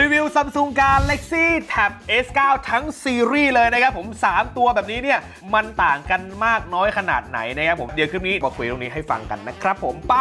รีวิว Samsung Galaxy Tab S9 ทั้งซีรีส์เลยนะครับผม 3 ตัวแบบนี้เนี่ย มันต่างกันมากน้อยขนาดไหนนะครับผม เดี๋ยวคลิปนี้มาคุยตรงนี้ให้ฟังกันนะครับผม ไป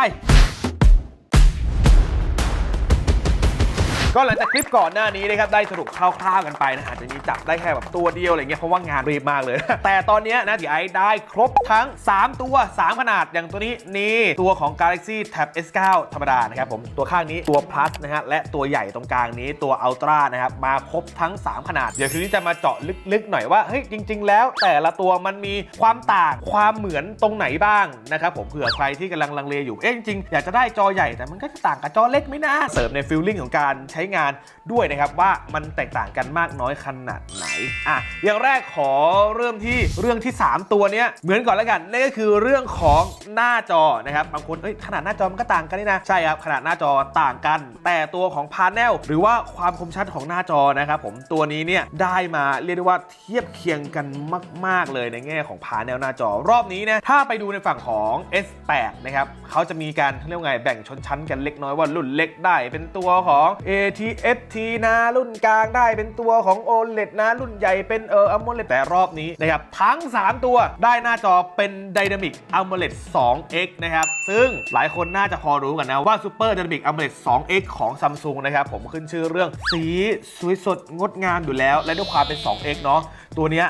ก็หลังจากคลิปก่อนหน้านี้นะครับได้สรุปคร่าวๆกันไปนะอาจจะมีจับได้แค่แบบตัวเดียวอะไรเงี้ยเพราะว่างานรีบมากเลย แต่ตอนนี้นะที่ไอได้ครบทั้ง 3 ตัว 3 ขนาดอย่างตัวนี้นี่ตัวของ Galaxy Tab S9 ธรรมดานะครับผมตัวข้างนี้ตัว Plus นะฮะและตัวใหญ่ตรงกลางนี้ตัว Ultra นะครับมาครบทั้ง 3 ขนาด เดี๋ยวคืนนี้จะมาเจาะลึกๆหน่อยว่าเฮ้ยจริง ๆ แล้ว แต่ละตัวมันมีความต่างความเหมือนตรงไหนบ้างนะครับผมเผื่อใครที่กำลังลังเลอยู่เอ๊ะจริงๆอยากจะได้จอใหญ่แต่มันก็จะต่างกับจอเล็กไหมนะเสริมในฟิลลิ่งของการใช้งานด้วยนะครับว่ามันแตกต่างกันมากน้อยขนาดไหนอะอย่างแรกขอเริ่มที่เรื่องที่ 3 ตัวเนี้ยเหมือนก่อนแล้วกันนั่นก็คือเรื่องของหน้าจอนะครับบางคนเอ้ยขนาดหน้าจอมันก็ต่างกันนี่นะใช่ครับขนาดหน้าจอต่างกัน แต่ตัวของพาเนลหรือว่าความคมชัดของหน้าจอนะครับผมตัวนี้เนี่ยได้มาเรียกได้ว่าเทียบเคียงกันมาก ๆ เลยในแง่ของพาเนลหน้าจอรอบนี้นะถ้าไปดูในฝั่งของ S8 นะครับเขาจะมีการเรียกไงแบ่งชนชั้นกันเล็กน้อยว่ารุ่นเล็กได้ เป็นตัวของ ATFT นะ รุ่นกลางได้เป็นตัวของ OLED นะ รุ่นใหญ่เป็นเออ AMOLED แต่รอบนี้นะครับ ทั้ง 3 ตัวได้หน้าจอเป็น Dynamic AMOLED 2X นะครับ ซึ่งหลายคนน่าจะพอรู้กันนะ ว่า Super Dynamic AMOLED 2X ของ Samsung นะครับ ผมขึ้นชื่อเรื่องสีสวยสดงดงามอยู่แล้ว และด้วยความเป็น 2X เนาะตัวนี้ย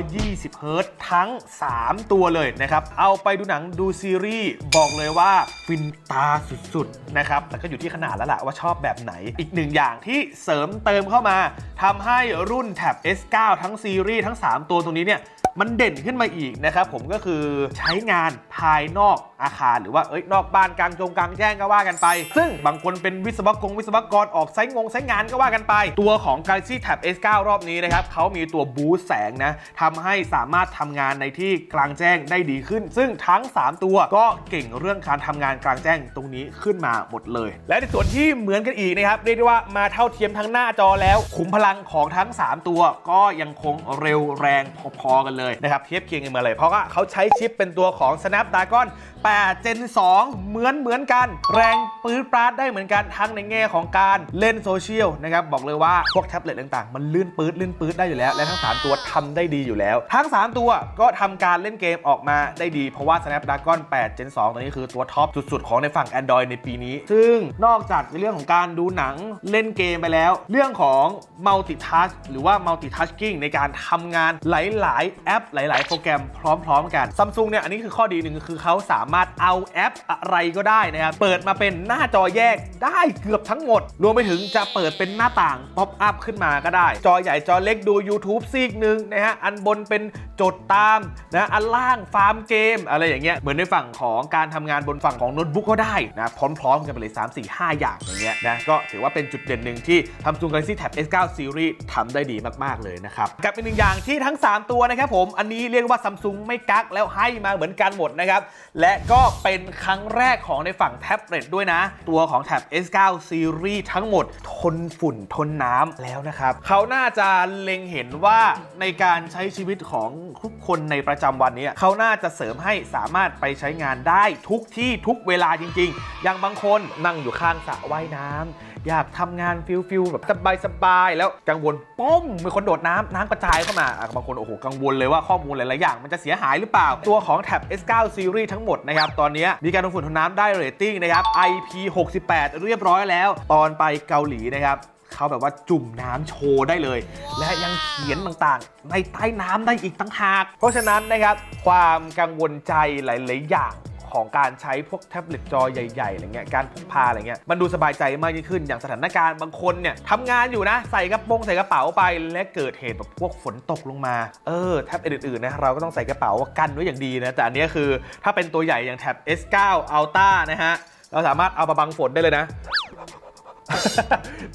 120เฮิร์ตทั้ง 3 ตัวเลยนะครับ เอาไปดูหนังดูซีรีส์ บอกเลยว่าฟินตาสุดๆ นะครับ แต่ก็อยู่ที่ขนาดแล้วล่ะว่าชอบแบบไหน อีกหนึ่งอย่างที่เสริมเติมเข้ามาทำให้รุ่นแท็บ S9 ทั้งซีรีส์ทั้ง 3 ตัวตรงนี้เนี่ยมันเด่นขึ้นมาอีกนะครับผมก็คือใช้งานภายนอกอาคารหรือว่าเอ้ยนอกบ้านกลางจงกลางแจ้งก็ว่ากันไป ซึ่งบางคนเป็นวิศวกรวิศวกรออกไซงงไซงานก็ว่ากันไป ตัวของ Galaxy Tab S9 รอบนี้นะครับเขามีตัวบูสแสงนะทำให้สามารถทำงานในที่กลางแจ้งได้ดีขึ้น ซึ่งทั้ง 3 ตัวก็เก่งเรื่องการทำงานกลางแจ้งตรงนี้ขึ้นมาหมดเลย และในส่วนที่เหมือนกันอีกนะครับเรียกได้ว่ามาเท่าเทียมทั้งหน้าจอแล้ว ขุมพลังของทั้ง 3 ตัว ก็ยังคงเร็วแรงพอๆกันเลยนะครับเทียบเคียงกันมาเลย เพราะว่าเขาใช้ชิปเป็นตัวของ Snapdragon 8 Gen 2 เหมือนเหมือนกัน แรงปื้ดปราดได้เหมือนกันทั้งในแง่ของการเล่นโซเชียลนะครับบอกเลยว่าพวกแท็บเล็ตต่างๆ มันลื่นปื๊ดลื่นปื๊ดได้อยู่แล้ว และทั้ง 3 ตัวทำได้ดีอยู่แล้ว ทั้ง 3 ตัวก็ทำการเล่นเกมออกมาได้ดี เพราะว่า Snapdragon 8 Gen 2 ตัวนี้คือตัวท็อปสุดๆ ของในฝั่ง Android ในปีนี้ ซึ่งนอกจากในเรื่องของการดูหนังเล่นเกมไปแล้ว เรื่องของ multitask หรือว่า multitasking ในการทำงานหลาย ๆ แอป หลาย ๆ โปรแกรมพร้อม ๆ กัน Samsung เนี่ยอันนี้คือข้อดีหนึ่งคือเขาสามารถเอาแอปอะไรก็ได้นะครับเปิดมาเป็นหน้าจอแยกได้เกือบทั้งหมด รวมไปถึงจะเปิดเป็นหน้าต่างป๊อปอัพขึ้นมาก็ได้ จอใหญ่จอเล็กดู YouTube ซีกหนึ่งนะฮะอันบนเป็นจดตามนะอันล่างฟาร์มเกม อะไรอย่างเงี้ยเหมือนในฝั่งของการทำงานบนฝั่งของโน้ตบุ๊กก็ได้นะพร้อม ๆ กันไปเลย3 4 5 อย่างอย่างเงี้ยนะก็ถือว่าเป็น็นจุดเด่นหนึ่งที่ Samsung Galaxy Tab S9 Series ทำได้ดีมาก ๆ เลยนะครับ กับอีกหนึ่งอย่างที่ทั้ง 3 ตัวนะครับผม อันนี้เรียกว่า Samsung ไม่กักแล้วให้มาเหมือนกันหมดนะครับ และก็เป็นครั้งแรกของในฝั่งแท็บเล็ตด้วยนะ ตัวของ Tab S9 Series ทั้งหมดทนฝุ่นทนน้ำแล้วนะครับ เขาน่าจะเล็งเห็นว่าในการใช้ชีวิตของทุกคนในประจำวันนี้เขาน่าจะเสริมให้สามารถไปใช้งานได้ทุกที่ทุกเวลาจริง ๆ อย่างบางคนนั่งอยู่ข้างสระว่ายน้ำ อยากทำงานฟิลฟิลแบบสบายๆแล้วกังวลป้มมีคนโดดน้ำน้ำกระจายเข้ามาบางคนโอ้โหกังวลเลยว่าข้อมูลหลาย ๆ อย่าง มันจะเสียหายหรือเปล่า ตัวของ Tab S9 Series ทั้งหมดนะครับ ตอนนี้มีการทนฝุ่นทนน้ำได้เรตติ้งนะครับ IP68 เรียบร้อยแล้ว ตอนไปเกาหลีนะครับเขาแบบว่าจุ่มน้ำโชว์ได้เลย และยังเขียนต่างๆ ในใต้น้ำได้อีกตั้งหาก เพราะฉะนั้นนะครับ ความกังวลใจหลาย ๆ อย่าง ของการใช้พวกแท็บเล็ตจอใหญ่ๆอะไรเงี้ยการพกพาอะไรเงี้ยมันดูสบายใจมากยิ่งขึ้น อย่างสถานการณ์บางคนเนี่ยทำงานอยู่นะใส่กระโปรงใส่กระเป๋าไป และเกิดเหตุแบบพวกฝนตกลงมาเออแท็บอื่นๆนะเราก็ต้องใส่กระเป๋ากันไว้อย่างดีนะแต่อันนี้คือถ้าเป็นตัวใหญ่อย่างแท็บ S9 Ultra นะฮะเราสามารถเอามาบังฝนได้เลยนะ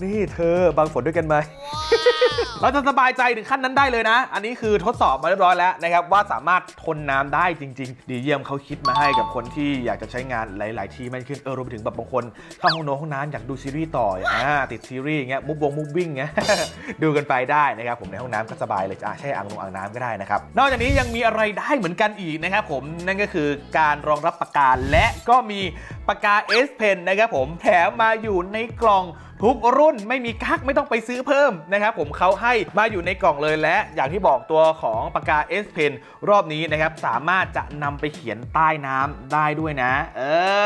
นี่เธอบังฝนด้วยกันไหม เราจะสบายใจถึงขั้นนั้นได้เลยนะ อันนี้คือทดสอบมาเรียบร้อยแล้วนะครับ ว่าสามารถทนน้ำได้จริง ๆ ดีเยี่ยมเขาคิดมาให้กับคนที่อยากจะใช้งานหลาย ๆ ที่มากขึ้นเออรวมไปถึงแบบบางคนเข้าห้องนอนห้องน้ำอยากดูซีรีส์ต่ออ่าติดซีรีส์อย่างเงี้ยมุบวงมุบวิ่งเงี้ยดูกันไปได้นะครับผมในห้องน้ำก็สบายเลยอ่าใช่อ่างนงอ่างน้ำก็ได้นะครับนอกจากนี้ยังมีอะไรได้เหมือนกันอีกนะครับผมนั่นก็คือการรองรับปากกาและก็มี ปากกา S Pen นะครับผมแถมมาอยู่ในกล่องทุกรุ่นไม่มีกักไม่ต้องไปซื้อเพิ่มนะครับผมเขาให้มาอยู่ในกล่องเลยและอย่างที่บอกตัวของปากกา S Pen รอบนี้นะครับสามารถจะนำไปเขียนใต้น้ำได้ด้วยนะ เอ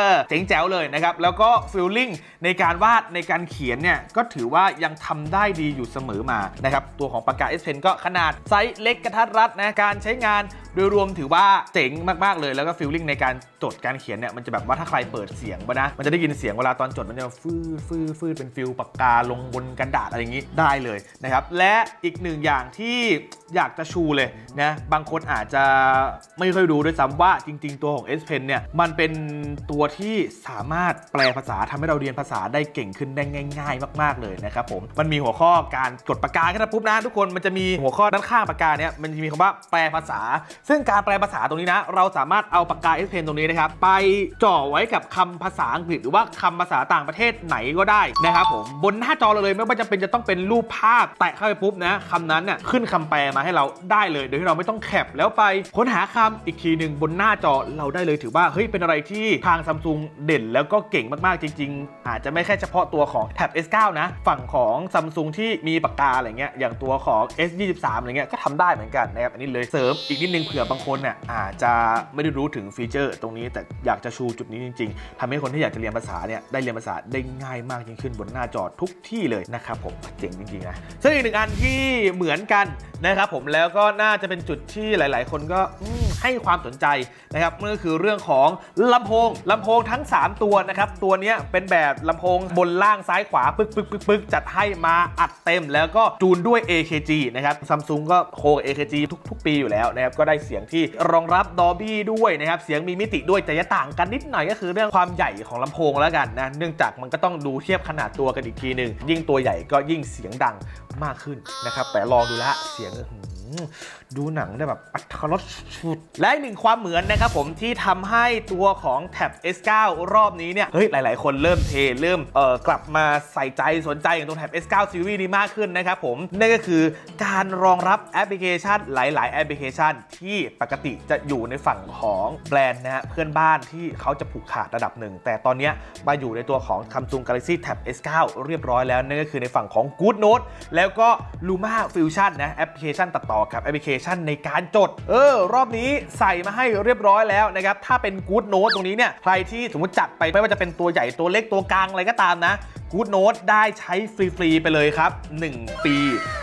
อเจ๋งแจ๋วเลยนะครับ แล้วก็ฟิลลิ่งในการวาดในการเขียนเนี่ยก็ถือว่ายังทำได้ดีอยู่เสมอมานะครับตัวของปากกา S Pen ก็ขนาดไซส์เล็กกระทัดรัดนะการใช้งานโดยรวมถือว่าเจ๋งมากๆเลยแล้วก็ฟิลลิ่งในการจดการเขียนเนี่ยมันจะแบบว่าถ้าใครเปิดเสียงไปนะมันจะได้ยินเสียงเวลาตอนจดมันจะฟืดฟืดฟืดเป็นฟิลปากกาลงบนกระดาษอะไรอย่างนี้ได้เลยนะครับ และอีกหนึ่งอย่างที่อยากจะชูเลยนะบางคนอาจจะไม่ค่อยรู้ด้วยซ้ำว่าจริง ๆ ตัวของ S Pen เนี่ยมันเป็นตัวที่สามารถแปลภาษาทำให้เราเรียนภาษาได้เก่งขึ้นได้ง่าย ๆ มาก ๆเลยนะครับผมมันมีหัวข้อการกดปากกาขึ้นมาปุ๊บนะทุกคนมันจะมีหัวข้อด้านข้างปากกาเนี่ยมันจะมีคำว่าแปลภาษา ซึ่งการแปลภาษาตรงนี้นะเราสามารถเอาปากกา S Pen ตรงนี้นะครับไปจ่อไว้กับคำภาษาอังกฤษหรือว่าคำภาษาต่างประเทศไหนก็ได้นะครับผมบนหน้าจอเราเลยไม่ว่าจะเป็นจะต้องเป็นรูปภาพ แตะเข้าไปปุ๊บนะคำนั้นเนี่ยขึ้นคำแปลมาให้เราได้เลย โดยที่เราไม่ต้องแคปแล้วไปค้นหาคำอีกทีหนึ่งบนหน้าจอเราได้เลยถือว่าเฮ้ยเป็นอะไรที่ทางซัมซุงเด่นแล้วก็เก่งมากๆจริง ๆ อาจจะไม่แค่เฉพาะตัวของแท็บ S9 นะ ฝั่งของซัมซุงที่มีปากกาอะไรเงี้ยอย่างตัวของ S23 อะไรเงี้ยก็ทำได้เหมือนกันนะครับอันนี้เลยเสริมอีกนิดนึงเผื่อบางคนเนี่ยอาจจะไม่ได้รู้ถึงฟีเจอร์ตรงนี้แต่อยากจะชูจุดนี้จริง ๆทำให้คนที่อยากจะเรียนภาษาเนี่ยได้เรียนภาษาได้ง่ายมากยิ่งขึ้นบนหน้าจอทุกที่เลยนะครับผมเจ๋งจริงๆนะซึ่งอีกหนึ่งอันที่เหมือนกันนะครับผมแล้วก็น่าจะเป็นจุดที่หลาย ๆ คนก็ให้ความสนใจนะครับนั่นก็คือเรื่องของลำโพงลำโพงทั้ง 3 ตัวนะครับตัวนี้เป็นแบบลำโพงบนล่างซ้ายขวาปึกปึกปึกปึกจัดให้มาอัดเต็ม แล้วก็จูนด้วย AKG นะครับซัมซุงก็โค AKG ทุก ๆ ปีอยู่แล้วนะครับก็ได้เสียงที่รองรับ Dolby ด้วยนะครับเสียงมีมิติด้วยแต่จะต่างกันนิดหน่อยก็คือเรื่องความใหญ่ของลำโพงแล้วกันนะเนื่องจากมันก็ต้องดูเทียบขนาดตัวกันอีกทีหนึ่งยิ่งตัวใหญ่ก็ยิ่งเสียงดังมากขึ้นนะครับแต่ลองดูและเสียง ดูหนังได้แบบอัตรสสุด และอีกหนึ่งความเหมือนนะครับผมที่ทำให้ตัวของแท็บ S9 รอบนี้เนี่ย เฮ้ย หลาย ๆ คนเริ่มเท เริ่มเอ่อกลับมาใส่ใจสนใจอย่างตรงแท็บ S9 Series นี้มากขึ้นนะครับผม นั่นก็คือการรองรับแอปพลิเคชันหลาย ๆ แอปพลิเคชัน ที่ปกติจะอยู่ในฝั่งของแบรนด์นะฮะเพื่อนบ้านที่เขาจะผูกขาดระดับหนึ่ง แต่ตอนนี้มาอยู่ในตัวของ Samsung Galaxy Tab S9 เรียบร้อยแล้วนั่นก็คือในฝั่งของ Good Note แล้วก็ Luma Fusion นะแอปพลิเคชันตัดต่อกับแอปพลิเคชันในการจด เออ รอบนี้ใส่มาให้เรียบร้อยแล้วนะครับ ถ้าเป็น Good Note ตรงนี้เนี่ย ใครที่สมมติจัดไปไม่ว่าจะเป็นตัวใหญ่ตัวเล็กตัวกลางอะไรก็ตามนะ Good Note ได้ใช้ฟรีๆไปเลยครับ 1 ปี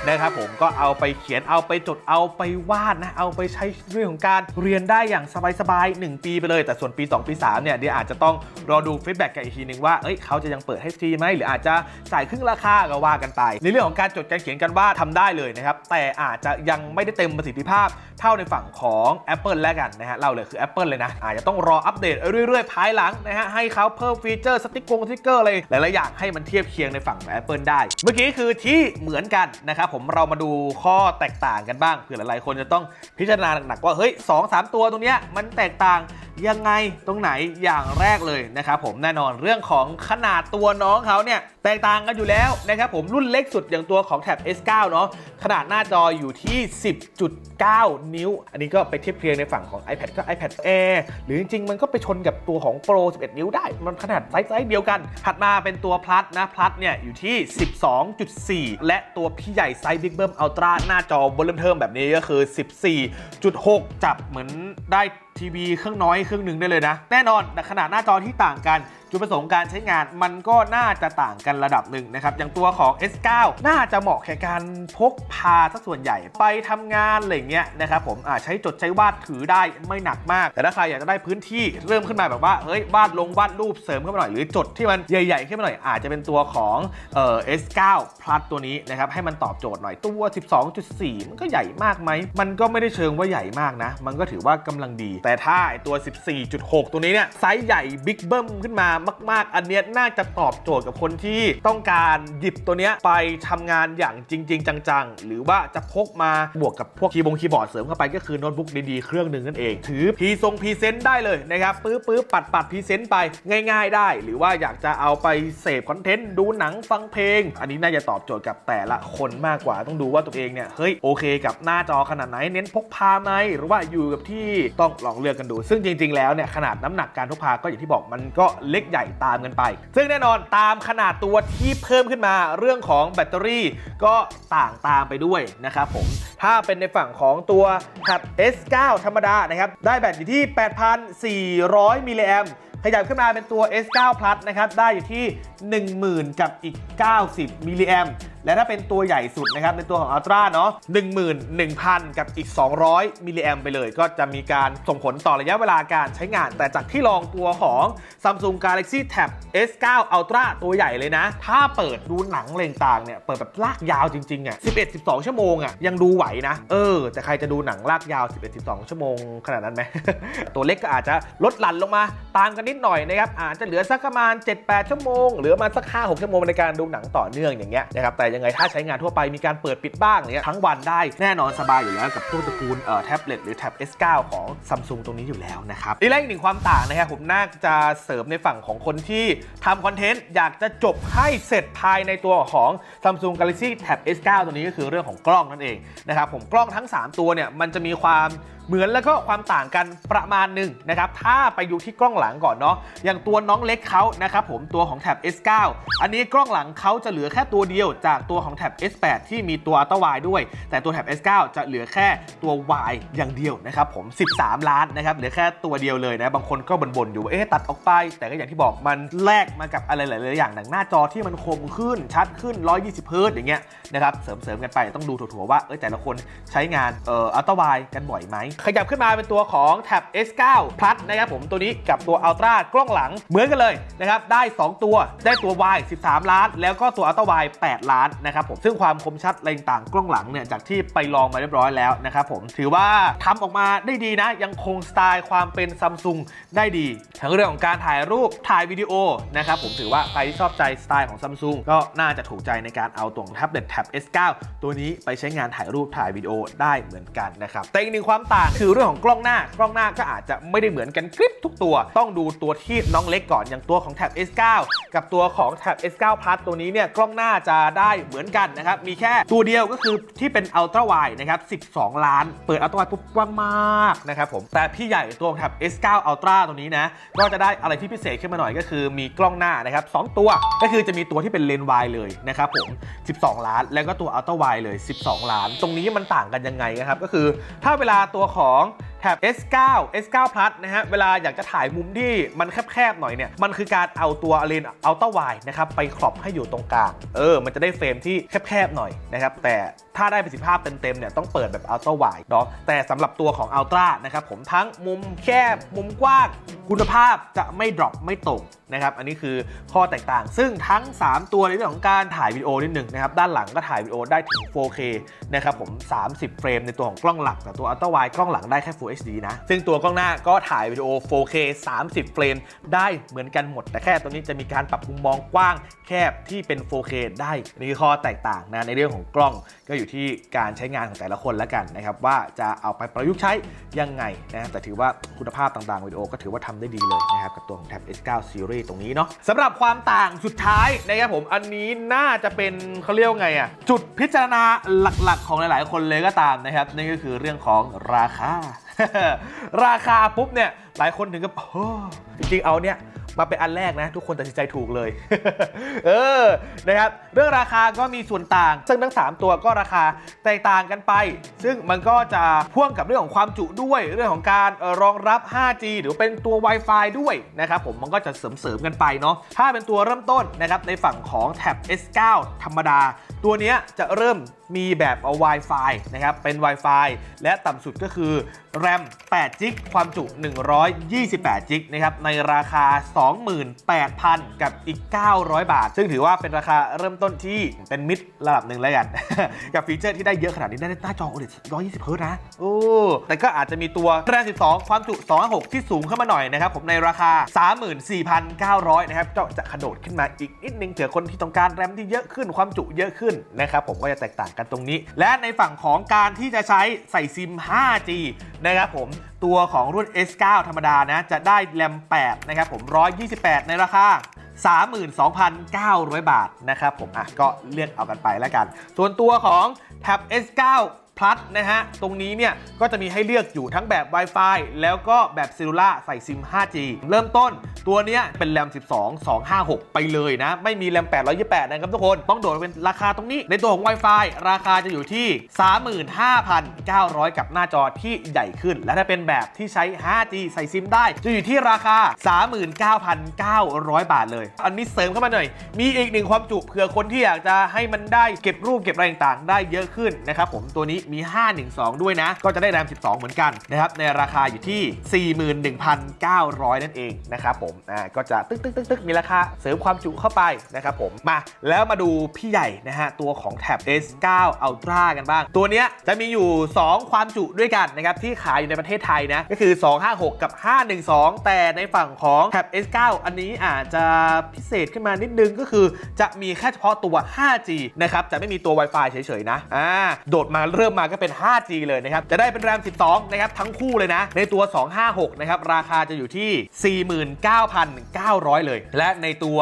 นะครับผมก็เอาไปเขียนเอาไปจดเอาไปวาดนะ เอาไปใช้เรื่องของการเรียนได้อย่างสบายๆ 1 ปีไปเลย แต่ส่วนปี 2 ปี 3 เนี่ยเดี๋ยวอาจจะต้องรอดูฟีดแบ็กกันอีกทีนึงว่าเอ้ยเขาจะยังเปิดให้ฟรีไหมหรืออาจจะจ่ายครึ่งราคาก็ว่ากันไป ในเรื่องของการจดการเขียนกันวาดทำได้เลยนะครับแต่อาจจะยังไม่ได้เต็มประสิทธิภาพเท่าในฝั่งของ Apple แล้วกันนะฮะเราเลยคือ Apple เลยนะอาจจะต้องรออัปเดตเรื่อยๆภายหลังนะฮะให้เขาเพิ่มฟีเจอร์สติ๊กกงสติ๊กเกอร์อะไรหลายๆอย่างให้มันเทียบเคียงในฝั่งของ Apple ได้ เมื่อกี้คือที่เหมือนกันนะครับผมเรามาดูข้อแตกต่างกันบ้างเผื่อหลายๆคนจะต้องพิจารณาหนักๆว่าเฮ้ยสองสามตัวตรงเนี้ยมันแตกต่างยังไงตรงไหนอย่างแรกเลยนะครับผมแน่นอนเรื่องของขนาดตัวน้องเขาเนี่ย แตกต่างกันอยู่แล้วนะครับผมรุ่นเล็กสุดอย่างตัวของแท็บ S9 เนาะขนาดหน้าจออยู่ที่ 10.9 นิ้ว อันนี้ก็ไปเทียบเคียงในฝั่งของ iPad ก็ iPad Air หรือจริงๆ มันก็ไปชนกับตัวของ Pro 11 นิ้วได้ มันขนาดไซส์เดียวกัน ถัดมาเป็นตัว Plus นะ Plus เนี่ยอยู่ที่ 12.4 และตัวพี่ใหญ่ไซส์ Big Bum Ultra หน้าจอบนเริ่มเทิมแบบนี้ก็คือ 14.6 จับเหมือนได้ ทีวีเครื่องน้อยเครื่องหนึ่งได้เลยนะ แน่นอนขนาดหน้าจอที่ต่างกัน จุดประสงค์การใช้งานมันก็น่าจะต่างกันระดับหนึ่งนะครับ อย่างตัวของ S9 น่าจะเหมาะแก่การพกพาสักส่วนใหญ่ไปทำงานอะไรเงี้ยนะครับผมอาจใช้จดใช้วาดถือได้ไม่หนักมาก แต่ถ้าใครอยากจะได้พื้นที่เริ่มขึ้นมาแบบว่าเฮ้ยวาดลงวาดรูปเสริมขึ้นมาหน่อย หรือจดที่มันใหญ่ๆขึ้นมาหน่อยอาจจะเป็นตัวของเอ่อ S9 Plus ตัวนี้นะครับให้มันตอบโจทย์หน่อยตัว 12.4 มันก็ใหญ่มากไหมมันก็ไม่ได้เชิงว่าใหญ่มากนะ มันก็ถือว่ากำลังดีแต่ถ้าไอตัว 14.6 ตัวนี้เนี่ยไซส์ใหญ่บิ๊กเบิ้มขึ้นมามาก ๆ อันเนี้ยน่าจะตอบโจทย์กับคนที่ต้องการหยิบตัวเนี้ยไปทำงานอย่างจริง ๆ จัง ๆ หรือว่าจะพกมาบวกกับพวกคีย์บงคีย์บอร์ดเสริมเข้าไปก็คือโน้ตบุ๊กดี ๆ เครื่องหนึ่งนั่นเอง ถือพีทรงพีเซนต์ได้เลยนะครับปื๊บปื๊บปัดปัดพีเซนต์ไปง่าย ๆ ได้ หรือว่าอยากจะเอาไปเสพคอนเทนต์ดูหนังฟังเพลง อันนี้น่าจะตอบโจทย์กับแต่ละคนมากกว่าต้องดูว่าตัวเองเนี่ยเฮ้ยโอเค กับหน้าจอขนาดไหนเน้นพกพาไหมหรือว่าอยู่กับที่ต้องลององเลือกกันดู ซึ่งจริง ๆ แล้วเนี่ยขนาดน้ำหนักการพกพาก็อย่างที่บอกมันก็เล็กใหญ่ตามกันไป ซึ่งแน่นอนตามขนาดตัวที่เพิ่มขึ้นมาเรื่องของแบตเตอรี่ก็ต่างตามไปด้วยนะครับผมถ้าเป็นในฝั่งของตัวแท็บ S9 ธรรมดานะครับได้แบตอยู่ที่ 8,400 มิลลิแอมขยับขึ้นมาเป็นตัว S9 Plus นะครับ ได้อยู่ที่ 10,000 กับอีก 90 มิลลิแอม และถ้าเป็นตัวใหญ่สุดนะครับในตัวของ Ultra เนาะ11,000 กับอีก 200 มิลลิแอมไปเลย ก็จะมีการส่งผลต่อระยะเวลาการใช้งาน แต่จากที่ลองตัวของ Samsung Galaxy Tab S9 Ultra ตัวใหญ่เลยนะ ถ้าเปิดดูหนังอะไรต่างเนี่ย เปิดแบบลากยาวจริงๆอะ11-12 ชั่วโมงอะยังดูไหวนะ เออ แต่ใครจะดูหนังลากยาว 11-12 ชั่วโมงขนาดนั้นไหม ตัวเล็กก็อาจจะลดหลั่นลงมาตามกันนิดหน่อยนะครับอาจจะเหลือสักประมาณ 7-8 ชั่วโมงเหลือมาสัก 5-6 ชั่วโมงในการดูหนังต่อเนื่องอย่างเงี้ยนะครับแต่ยังไง ถ้าใช้งานทั่วไปมีการเปิดปิดบ้างเนี่ยทั้งวันได้แน่นอนสบายอยู่แล้วกับพวกตระกูลเอ่อแท็บเล็ตหรือแท็บ S9 ของ Samsung ตรงนี้อยู่แล้วนะครับนี่แหละอีกหนึ่งความต่างนะครับผมน่าจะเสริมในฝั่งของคนที่ทำคอนเทนต์อยากจะจบให้เสร็จภายในตัวของ Samsung Galaxy Tab S9 ตัวนี้ก็คือเรื่องของกล้องนั่นเองนะครับผมกล้องทั้ง 3 ตัวเนี่ยมันจะมีความ เหมือนแล้วก็ความต่างกันประมาณหนึ่งนะครับ ถ้าไปดูที่กล้องหลังก่อนเนาะ อย่างตัวน้องเล็กเขานะครับผมตัวของแท็บ S9 อันนี้กล้องหลังเขาจะเหลือแค่ตัวเดียว จากตัวของแท็บ S8 ที่มีตัว Ultra Wide ด้วย แต่ตัวแท็บ S9 จะเหลือแค่ตัว Wide อย่างเดียวนะครับผม 13 ล้านนะครับ เหลือแค่ตัวเดียวเลยนะ บางคนก็บ่นๆอยู่ว่าเอ๊ะตัดออกไป แต่ก็อย่างที่บอกมันแลกมากับอะไรหลายๆอย่างหนังหน้าจอที่มันคมขึ้นชัดขึ้น 120เฮิร์ตอย่างเงี้ยนะครับ เสริมๆกันไปต้องดูถั่วๆว่าเอ้ยแต่ละคนใช้งานเอ่อ Ultra Wide กันบ่อยไหมขยับขึ้นมาเป็นตัวของแท็บ S9 Plus นะครับผมตัวนี้กับตัว Ultra กล้องหลังเหมือนกันเลยนะครับได้ 2 ตัวได้ตัว Y 13 ล้าน แล้วก็ตัว Ultra Wide 8ล้านนะครับผมซึ่งความคมชัดอะไรต่างกล้องหลังเนี่ยจากที่ไปลองมาเรียบร้อยแล้วนะครับผมถือว่าทำออกมาได้ดีนะ ยังคงสไตล์ความเป็นซัมซุงได้ดีทั้งเรื่องของการถ่ายรูปถ่ายวิดีโอนะครับผมถือว่าใครที่ชอบใจสไตล์ของซัมซุงก็น่าจะถูกใจในการเอาตัวแท็บเล็ตแท็บ S9 ตัวนี้ไปใช้งานถ่ายรูปถ่ายวิดีโอได้เหมือนกันนะครับแต่อีกหนึ่งความต่างคือเรื่องของกล้องหน้ากล้องหน้าก็อาจจะไม่ได้เหมือนกันคลิปทุกตัว ต้องดูตัวที่น้องเล็กก่อนอย่างตัวของแท็บ S9 กับตัวของแท็บ S9 Plus ตัวนี้เนี่ยกล้องหน้าจะได้เหมือนกันนะครับมีแค่ตัวเดียวก็คือที่เป็น Ultra Wide นะครับ 12 ล้าน เปิด Ultra Wide ปุ๊บกว้างมากนะครับผมแต่พี่ใหญ่ตัวของแท็บ S9 Ultra ตัวนี้นะก็จะได้อะไรที่พิเศษขึ้นมาหน่อยก็คือมีกล้องหน้านะครับสองตัวก็คือจะมีตัวที่เป็นเลนส์วายเลยนะครับผม 12 ล้าน แล้วก็ตัว Ultra Wide เลย 12 ล้าน ตรงนี้มันต่างกันยังไงนะครับก็คือถ้าเวลาตัวของ ท็บ S9 S9 Plus นะฮะ เวลาอยากจะถ่ายมุมที่มันแคบๆหน่อยเนี่ย มันคือการเอาตัวเลนส์อัลตร้าไวนะครับ ไปครอบให้อยู่ตรงกลาง เออ มันจะได้เฟรมที่แคบๆหน่อยนะครับ แต่ถ้าได้ประสิทธิภาพเต็มๆเนี่ยต้องเปิดแบบอัลตร้าไวเนาะ แต่สำหรับตัวของอัลตร้านะครับผมทั้งมุมแคบมุมกว้างคุณภาพจะไม่ดรอปไม่ตกนะครับ อันนี้คือข้อแตกต่าง ซึ่งทั้ง 3 ตัวในเรื่องของการถ่ายวิดีโอนิดหนึ่งนะครับ ด้านหลังก็ถ่ายวิดีโอได้ถึง 4K นะครับผม 30 เฟรมในตัวของกล้องหลัก แต่ตัวอัลตร้าไวกล้องหลังได้แค่ Full HD นะ ซึ่งตัวกล้องหน้าก็ถ่ายวิดีโอ 4K 30 เฟรม ได้เหมือนกันหมด แต่แค่ตัวนี้จะมีการปรับมุมมองกว้างแคบที่เป็น 4K ได้ นี่คือข้อแตกต่างนะในเรื่องของกล้องก็อยู่ที่การใช้งานของแต่ละคนแล้วกันนะครับว่าจะเอาไปประยุกต์ใช้ยังไงนะแต่ถือว่าคุณภาพต่างๆวิดีโอก็ถือว่าทำได้ดีเลยนะครับกับตัวของ Tab S9 Series ตรงนี้เนาะสำหรับความต่างสุดท้ายนะครับผมอันนี้น่าจะเป็นเขาเรียกไงอะจุดพิจารณาหลักๆ ของหลายๆ คนเลยก็ตามนะครับนั่นก็คือเรื่องของราคา ราคาปุ๊บเนี่ยหลายคนถึงกับจริงๆเอาเนี่ย มาเป็นอันแรกนะ ทุกคนตัดสินใจถูกเลย เออนะครับเรื่องราคาก็มีส่วนต่าง ซึ่งทั้ง 3 ตัวก็ราคาแตกต่างกันไป ซึ่งมันก็จะพ่วงกับเรื่องของความจุด้วย เรื่องของการรองรับ 5G หรือเป็นตัว Wi-Fi ด้วยนะครับผมมันก็จะเสริมๆกันไปเนาะถ้าเป็นตัวเริ่มต้นนะครับในฝั่งของแท็บ S9 ธรรมดา ตัวนี้จะเริ่มมีแบบเอา Wi-Fi นะครับ เป็น Wi-Fi และต่ำสุดก็คือ RAM 8 g b ความจุ 128 g b นะครับ ในราคา 2 28,000 กับอีก 900 บาท ซึ่งถือว่าเป็นราคาเริ่มต้นที่เป็นมิดระดับหนึ่งแล้วกัน กับฟีเจอร์ที่ได้เยอะขนาดนี้ได้หน้าจอ OLED 120เฮิร์ตนะ โอ้ แต่ก็อาจจะมีตัว RAM 12 ความจุ 256 ที่สูงขึ้นมาหน่อยนะครับ ผมในราคา 34,900 นะครับก็จะกระโดดขึ้นมาอีกนิดนึงเผื่อคนที่ต้องการแรมที่เยอะขึ้นความจุเยอะขึ้นนะครับผมก็จะแตกต่างกันตรงนี้ และในฝั่งของการที่จะใช้ใส่ซิม 5G นะครับผมตัวของรุ่น S9 ธรรมดานะ จะได้แรม 8 นะครับผม 128 ในราคา 32,900 บาทนะครับผม อะ ก็เลือกเอากันไปแล้วกัน ส่วนตัวของ Tab S9 Plus นะฮะ ตรงนี้เนี่ยก็จะมีให้เลือกอยู่ทั้งแบบ Wi-Fi แล้วก็แบบเซลลูล่าใส่ซิม 5G เริ่มต้นตัวเนี้ยเป็นแรม 12 256 ไปเลยนะ ไม่มีแรม 828 นะครับทุกคน ต้องโดดเป็นราคาตรงนี้ ในตัวของ Wi-Fi ราคาจะอยู่ที่ 35,900 กับหน้าจอที่ใหญ่ขึ้น และถ้าเป็นแบบที่ใช้ 5G ใส่ซิมได้ จะอยู่ที่ราคา 39,900 บาทเลย อันนี้เสริมเข้ามาหน่อย มีอีกหนึ่งความจุเผื่อคนที่อยากจะให้มันได้เก็บรูปเก็บอะไรต่างๆ ได้เยอะขึ้นนะครับผมตัวนี้มี 512 ด้วยนะ ก็จะได้แรม 12 เหมือนกันนะครับ ในราคาอยู่ที่ 41,900 นั่นเองนะครับผม อ่า ก็จะตึ๊กตึ๊กตึ๊กตึ๊กมีราคาเสริมความจุเข้าไปนะครับผม มา แล้วมาดูพี่ใหญ่นะฮะ ตัวของแท็บ S9 Ultra กันบ้าง ตัวเนี้ยจะมีอยู่ 2 ความจุด้วยกันนะครับ ที่ขายอยู่ในประเทศไทยนะ ก็คือ 256 กับ 512 แต่ในฝั่งของแท็บ S9 อันนี้อาจจะพิเศษขึ้นมานิดนึงก็คือจะมีแค่เฉพาะตัว 5G นะครับ จะไม่มีตัว Wi-Fi เฉยๆนะ อ่า โดดมาเริ่มมาก็เป็น 5G เลยนะครับ จะได้เป็นแรม 12 นะครับ ทั้งคู่เลยนะ ในตัว 256 นะครับ ราคาจะอยู่ที่ 49,900 เลย และในตัว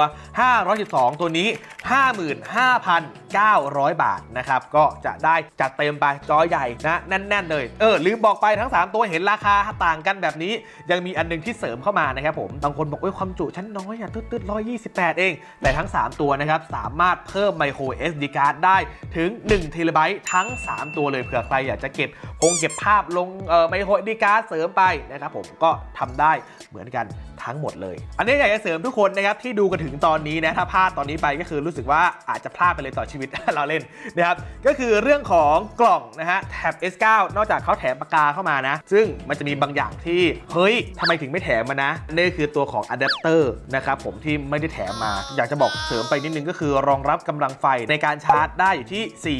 512 ตัวนี้55,900 บาทนะครับ ก็จะได้จัดเต็มไปจอใหญ่นะแน่น ๆ เลย เออ ลืมบอกไปทั้ง 3 ตัวเห็นราคาต่างกันแบบนี้ ยังมีอันหนึงที่เสริมเข้ามานะครับผมบางคนบอกว่าความจุชั้นน้อยอะตืดๆ 128 เอง แต่ทั้ง 3 ตัวนะครับ สามารถเพิ่ม micro SD card ได้ถึง1เทราไบต์ทั้ง 3 ตัวเลยเผื่อใครอยากจะเก็บคงเก็บภาพลงเอ่อ micro SD card เสริมไปนะครับผมก็ทำได้เหมือนกันทั้งหมดเลย อันนี้อยากจะเสริมทุกคนนะครับที่ดูกันถึงตอนนี้นะถ้าพลาดตอนนี้ไปก็คือรู้้สึกว่าอาจจะพลาดไปเลยต่อชีวิต เราเล่นนะครับก็คือเรื่องของกล่องนะฮะแท็บ S9 นอกจากเขาแถมปากกาเข้ามานะ ซึ่งมันจะมีบางอย่างที่ เฮ้ยทำไมถึงไม่แถมมานะนี่คือตัวของอะแดปเตอร์นะครับผมที่ไม่ได้แถมมา อยากจะบอกเสริมไปนิดนึงก็คือรองรับกำลังไฟในการชาร์จได้อยู่ที่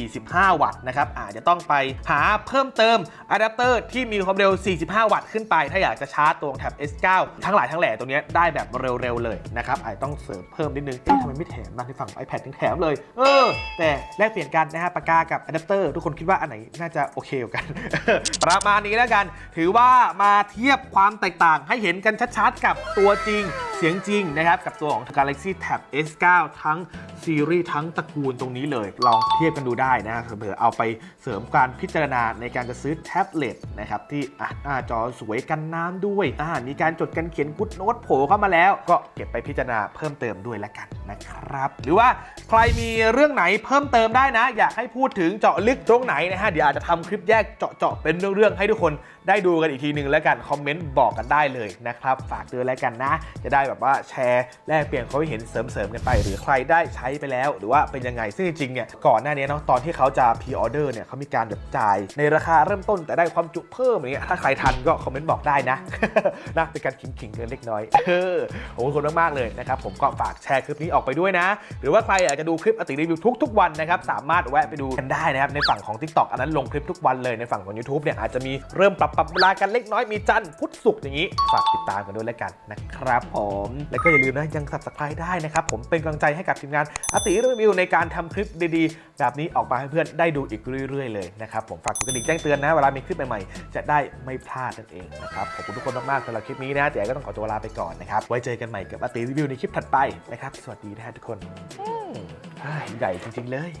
45 วัตต์นะครับอาจจะต้องไปหาเพิ่มเติมอะแดปเตอร์ที่มีความเร็ว 45 วัตต์ขึ้นไป ถ้าอยากจะชาร์จตัวแท็บ S9 ทั้งหลายทั้งแหล่ตัวเนี้ยได้แบบเร็วๆเลยนะครับอาจจะต้องเสริมเพิ่มนิดนึงเอ๊ะทำไมไม่แถมมาในฝั่ง iPad ถึงแถมเลย เออ แต่แลกเปลี่ยนกันนะฮะปากกากับอะแดปเตอร์ทุกคนคิดว่าอันไหนน่าจะโอเคกัน ประมาณนี้แล้วกัน ถือว่ามาเทียบความแตกต่างให้เห็นกันชัดๆ กับตัวจริงเสียงจริงนะครับ กับตัวของ Galaxy Tab S9 ทั้งซีรีส์ทั้งตระกูลตรงนี้เลย ลองเทียบกันดูได้นะเผื่อเอาไปเสริมการพิจารณาในการจะซื้อแท็บเล็ตนะครับ ที่อะหน้าจอสวยกันน้ำด้วยอ่ามีการจดกันเขียนกุดโน้ตโผล่เข้ามาแล้ว ก็เก็บไปพิจารณาเพิ่มเติมด้วยละกันนะครับ หรือว่าใครมีเรื่องไหนเพิ่มเติมได้นะ อยากให้พูดถึงเจาะลึกตรงไหนนะฮะเดี๋ยวอาจจะทำคลิปแยกเจาะๆเป็นเรื่องๆให้ทุกคนได้ดูกันอีกทีหนึ่งแล้วกันคอมเมนต์บอกกันได้เลยนะครับฝากเตือนแล้วกันนะ จะได้แบบว่าแชร์แลกเปลี่ยนเขามเห็นเสริมๆกันไป หรือใครได้ใช้ไปแล้ว หรือว่าเป็นยังไงซึ่งจริงๆเนี่ยก่อนหน้านี้เนาะตอนที่เขาจะพรีออเดอร์เนี่ยเขามีการแบบจ่ายในราคาเริ่มต้นแต่ได้ความจุเพิ่มอย่างเงี้ยถ้าใครทันก็คอมเมนต์บอกได้นะนะเป็นการขิงๆกันเล็กน้อยเออขอบคุณมากๆเลยนะครับผมก็ฝากแชร์คลิปนี้ออกไปด้วยนะ หรือว่าใครอยากจะดูคลิปอติรีวิวทุกๆวันนะครับสามารถแวะไปดูกันได้นะครับในฝั่งของ TikTok อันนั้นลงคลิปทุกวันเลยในฝั่งของ YouTube เนี่ยอาจจะมีเริ่มปรับปรับเวลากันเล็กน้อยมีจันทร์พุธศุกร์อย่างนี้ฝากติดตามกันด้วยแล้วกันนะครับผมแล้วก็อย่าลืมนะยัง subscribe ได้นะครับผมเป็นกำลังใจให้กับทีมงานอติรีวิวในการทำคลิปดีๆ แบบนี้ออกมาให้เพื่อนได้ดูอีกเรื่อย ๆ เลยนะครับผมฝากกดกระดิ่งแจ้งเตือนนะเวลามีคลิปใหม่ๆจะได้ไม่พลาดนั่นเองนะครับขอบคุณทุกคนมากๆสำหรับคลิปนี้นะแต่ก็ต้องขอตัวลาไปก่อนนะครับไว้เจอกันใหม่กับอติรีวิวในคลิปถัดไปนะครับสวัสดีนะทุกคนใหญ่จริงๆเลย